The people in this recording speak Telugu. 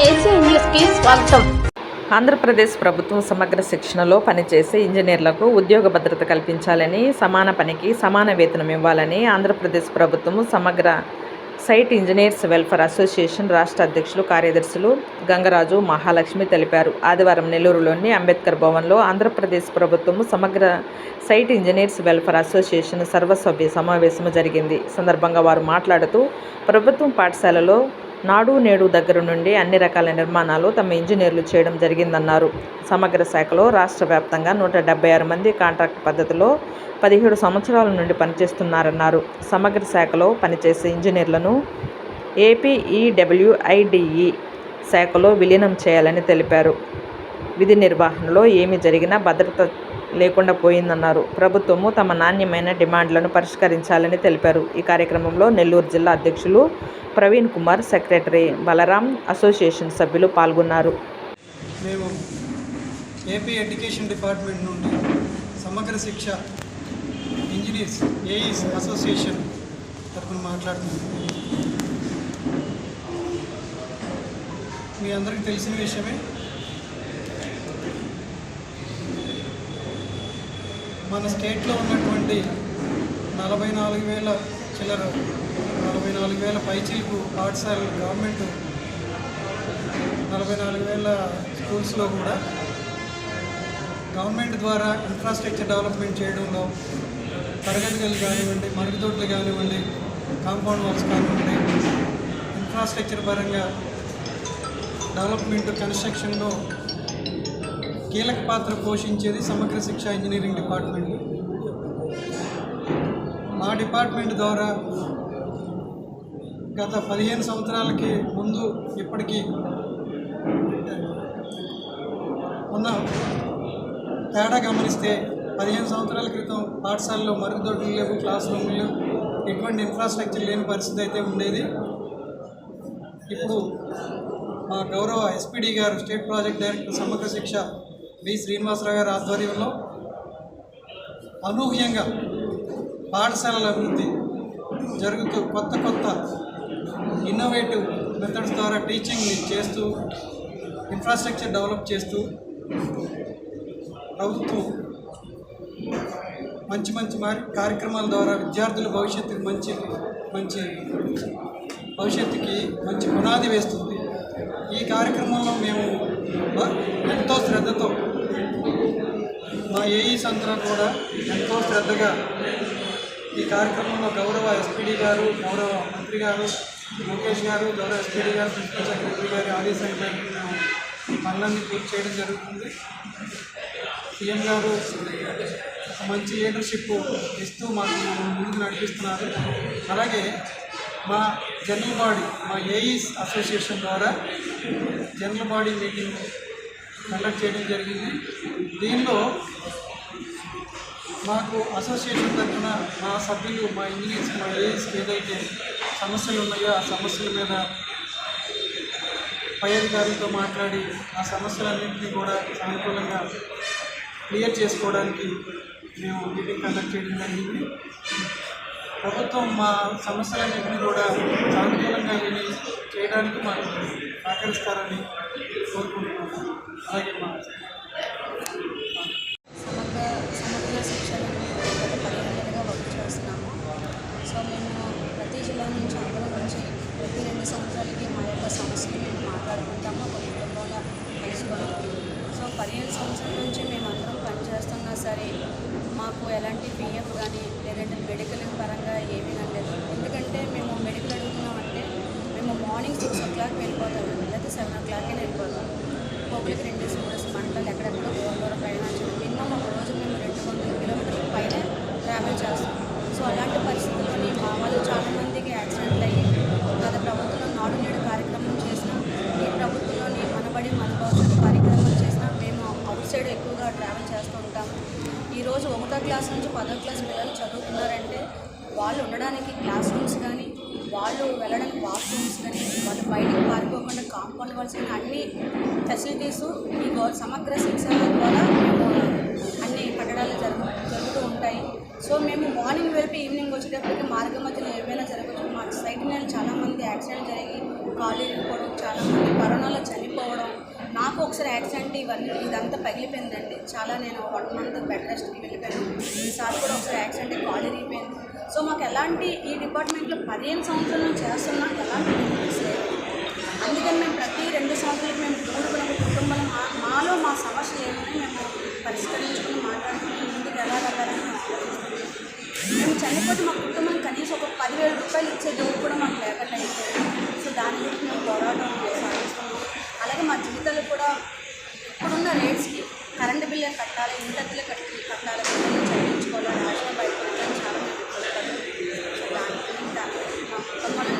స్వాగతం. ఆంధ్రప్రదేశ్ ప్రభుత్వం సమగ్ర శిక్షణలో పనిచేసే ఇంజనీర్లకు ఉద్యోగ భద్రత కల్పించాలని సమాన పనికి సమాన వేతనం ఇవ్వాలని ఆంధ్రప్రదేశ్ ప్రభుత్వం సమగ్ర సైట్ ఇంజనీర్స్ వెల్ఫేర్ అసోసియేషన్ రాష్ట్ర అధ్యక్షులు కార్యదర్శులు గంగరాజు మహాలక్ష్మి తెలిపారు. ఆదివారం నెల్లూరులోని అంబేద్కర్ భవన్లో ఆంధ్రప్రదేశ్ ప్రభుత్వం సమగ్ర సైట్ ఇంజనీర్స్ వెల్ఫేర్ అసోసియేషన్ సర్వసభ్య సమావేశం జరిగింది. సందర్భంగా వారు మాట్లాడుతూ ప్రభుత్వం పాఠశాలలో నాడు నేడు దగ్గర నుండి అన్ని రకాల నిర్మాణాలు తమ ఇంజనీర్లు చేయడం జరిగిందన్నారు. సమగ్ర శాఖలో రాష్ట్ర వ్యాప్తంగా నూట డెబ్బై ఆరు మంది కాంట్రాక్ట్ పద్ధతిలో పదిహేడు సంవత్సరాల నుండి పనిచేస్తున్నారన్నారు. సమగ్ర శాఖలో పనిచేసే ఇంజనీర్లను ఏపీఈడబ్ల్యూఐడిఈ శాఖలో విలీనం చేయాలని తెలిపారు. విధి నిర్వహణలో ఏమి జరిగినా భద్రత లేకుండా పోయిందన్నారు. ప్రభుత్వము తమ నాణ్యమైన డిమాండ్లను పరిష్కరించాలని తెలిపారు. ఈ కార్యక్రమంలో నెల్లూరు జిల్లా అధ్యక్షులు ప్రవీణ్ కుమార్ సెక్రటరీ బలరాం అసోసియేషన్ సభ్యులు పాల్గొన్నారు. మేము ఏపీ ఎడ్యుకేషన్ డిపార్ట్మెంట్ నుండి సమగ్ర శిక్ష ఇంజనీర్స్ ఏఈస్ అసోసియేషన్ తరఫున మాట్లాడుతున్నాం. మీ అందరికీ తెలిసిన విషయమే మన స్టేట్లో ఉన్నటువంటి నలభై నాలుగు వేల చిల్లర నలభై నాలుగు వేల పైచీలకు పాఠశాలలు గవర్నమెంట్ నలభై నాలుగు వేల స్కూల్స్లో కూడా గవర్నమెంట్ ద్వారా ఇన్ఫ్రాస్ట్రక్చర్ డెవలప్మెంట్ చేయడంలో తరగతి గదులు కానివ్వండి మరుగుదొడ్లు కానివ్వండి కాంపౌండ్ వాల్స్ కానివ్వండి ఇన్ఫ్రాస్ట్రక్చర్ పరంగా డెవలప్మెంట్ కన్స్ట్రక్షన్లో కీలక పాత్ర పోషించేది సమగ్ర శిక్ష ఇంజనీరింగ్ డిపార్ట్మెంట్ మా డిపార్ట్మెంట్ ద్వారా గత పదిహేను సంవత్సరాలకి ముందు ఇప్పటికీ ఉన్న తేడా గమనిస్తే పదిహేను సంవత్సరాల క్రితం పాఠశాలలో మరుగుదొడ్లు లేవు క్లాస్ రూమ్లు లేవు ఎటువంటి ఇన్ఫ్రాస్ట్రక్చర్ లేని పరిస్థితి అయితే ఉండేది. ఇప్పుడు మా గౌరవ ఎస్పీడీ గారు స్టేట్ ప్రాజెక్ట్ డైరెక్టర్ సమగ్ర శిక్ష వి. శ్రీనివాసరావు గారి ఆధ్వర్యంలో అనూహ్యంగా పాఠశాలల అభివృద్ధి జరుగుతూ కొత్త కొత్త ఇన్నోవేటివ్ మెథడ్స్ ద్వారా టీచింగ్ చేస్తూ ఇన్ఫ్రాస్ట్రక్చర్ డెవలప్ చేస్తూ ప్రభుత్వం మంచి మంచి కార్యక్రమాల ద్వారా విద్యార్థుల భవిష్యత్తుకి మంచి మంచి భవిష్యత్తుకి మంచి పునాది వేస్తుంది. ఈ కార్యక్రమంలో మేము ఎంతో శ్రద్ధతో మా ఏఈ సంతరం కూడా ఎంతో శ్రద్ధగా ఈ కార్యక్రమంలో గౌరవ ఎస్పీడీ గారు గౌరవ మంత్రి గారు లోకేష్ గారు గౌరవ ఎస్పీడీ గారు ప్రిన్సిపల్ సెక్రటరీ గారి ఆదేశాల మేరకు మేము ఈ పనులన్నీ పూర్తి చేయడం జరుగుతుంది. సీఎం గారు మంచి లీడర్షిప్ ఇస్తూ మాకు ముందుకు నడిపిస్తున్నారు. అలాగే మా జనరల్ బాడీ మా ఏఈస్ అసోసియేషన్ ద్వారా జనరల్ బాడీ మీటింగ్ కండక్ట్ చేయడం జరిగింది. దీనిలో మాకు అసోసియేషన్ తరఫున మా సభ్యులు మా ఇంజనీర్స్ మా ఏఎస్కి ఏదైతే సమస్యలు ఉన్నాయో ఆ సమస్యల మీద పై అధికారులతో మాట్లాడి ఆ సమస్యలన్నింటినీ కూడా సానుకూలంగా క్లియర్ చేసుకోవడానికి మేము మీటింగ్ కండక్ట్ చేయడం జరిగింది. ప్రభుత్వం మా సమస్యలన్నింటినీ కూడా సానుకూలంగా విని చేయడానికి మాకు సహకరిస్తారని కోరుకుంటున్నాము అలాగే మా సమగ్ర సమగ్ర శిక్షణ గత పదిహేనుగా వర్క్ చేస్తున్నాము. సో మేము ప్రతి జిల్లా నుంచి అందరం నుంచి ప్రతి రెండు సంవత్సరాలకి మా యొక్క సమస్యలు మేము మాట్లాడుకుంటాము ఒక కుటుంబంలో తెలుసుకొని సో పదిహేను సంవత్సరాల నుంచి మేము అందరం పనిచేస్తున్నా సరే మాకు ఎలాంటి పిఎఫ్ కానీ లేదంటే మెడికల్ పరంగా ఏమీ లేదు ఎందుకంటే మేము మెడికల్ అడుగుతున్నామంటే మేము మార్నింగ్ సిక్స్ ఓ క్లాక్ వెళ్ళిపోతాము లేకపోతే సెవెన్ ఓ క్లాక్కి వెళ్ళిపోతాం పబ్లిక్ రెండు మూడు మంటలు ఎక్కడెక్కడో దూరం దూరం ప్రయాణించడం మినిమం ఒక రోజు మేము రెండు వందల కిలోమీటర్ల పైన ట్రావెల్ చేస్తాం. సో అలాంటి పరిస్థితుల్లోని మా వాళ్ళు చాలామందికి యాక్సిడెంట్లు అయ్యి గత ప్రభుత్వంలో నాడు నేడు కార్యక్రమం చేసినా ఈ ప్రభుత్వంలోని మనబడి మన భవిష్యత్తు కార్యక్రమం చేసినా మేము అవుట్ సైడ్ ఎక్కువగా ట్రావెల్ చేస్తూ ఉంటాము ఈరోజు ఒకటో క్లాస్ నుంచి పదో క్లాస్ పిల్లలు చదువుతున్నారంటే వాళ్ళు ఉండడానికి క్లాస్ రూమ్స్ కానీ వాళ్ళు వెళ్ళడానికి వాష్రూమ్స్ కానీ బయటకు పారిపోకుండా కాంపౌండ్ వాల్స్ అన్ని ఫెసిలిటీస్ ఈ సమగ్ర శిక్షణ ద్వారా అన్ని కట్టడాలు జరుగు జరుగుతూ ఉంటాయి. సో మేము మార్నింగ్ వెళ్ళి ఈవినింగ్ వచ్చేటప్పటికి మార్గ మధ్యలో ఏమైనా జరగచ్చు మా సైట్ మీద చాలామంది యాక్సిడెంట్ జరిగి కాలు ఇరిగిపోవడం చాలామంది కరోనాలో చనిపోవడం నాకు ఒకసారి యాక్సిడెంట్ ఇవన్నీ ఇదంతా పగిలిపోయిందండి. చాలా నేను వన్ మంత్ బెడ్ రెస్ట్కి వెళ్ళిపోయాను. ఈసారి కూడా ఒకసారి యాక్సిడెంట్ కాలు ఇరిగిపోయింది. సో మాకు ఎలాంటి ఈ డిపార్ట్మెంట్లో పదిహేను సంవత్సరాలు చేస్తున్నాం. ఎలాంటి అందుకని మేము ప్రతి రెండు సంవత్సరాలకు మేము కూడుకున్న కుటుంబం మా మాలో మా సమస్యలు ఏమైనా మేము పరిష్కరించుకుని మాట్లాడుకుని ముందుకు ఎలా వెళ్ళాలని మేము మేము చనిపోతే మా కుటుంబం కనీసం ఒక పదివేల రూపాయలు ఇచ్చే దేవుడు కూడా మాకు లేకుండా అయిపోయింది. సో దాని గురించి మేము పోరాటం సాగిస్తున్నాం అలాగే మా జీవితాలు కూడా ఇప్పుడున్న రేట్స్కి కరెంటు బిల్లు కట్టాలి ఇంటర్లు కట్టి కట్టాలి పిల్లల్ని చదివించుకోవాలి రాష్ట్రం బయటపడాలని చాలా మంది సో దాని గురించి దాని గురించి మా కుటుంబంలో